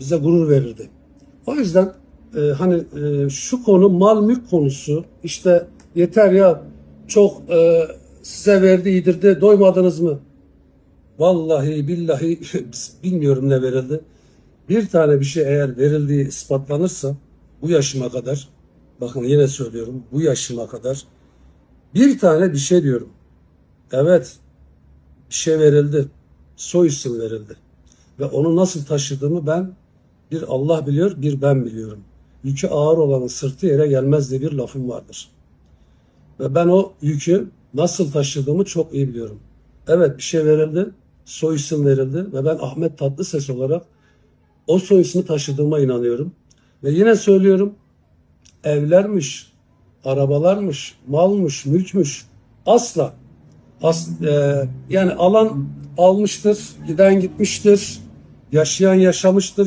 bize gurur verirdi. O yüzden e, hani e, şu konu mal mülk konusu işte yeter ya çok e, size verdi yedirdi doymadınız mı? Vallahi billahi bilmiyorum ne verildi. Bir tane bir şey eğer verildiği ispatlanırsa bu yaşıma kadar bakın yine söylüyorum bu yaşıma kadar bir tane bir şey diyorum. Evet bir şey verildi. Soy isim verildi. Ve onu nasıl taşıdığımı ben bir Allah biliyor bir ben biliyorum. Yükü ağır olanın sırtı yere gelmez diye bir lafım vardır. Ve ben o yükü nasıl taşıdığımı çok iyi biliyorum. Evet bir şey verildi. Soy isim verildi. Ve ben Ahmet Tatlıses olarak o soy ismi taşıdığıma inanıyorum. Ve yine söylüyorum evlermiş, arabalarmış, malmış, mülkmüş asla as, e, yani alan almıştır, giden gitmiştir, yaşayan yaşamıştır,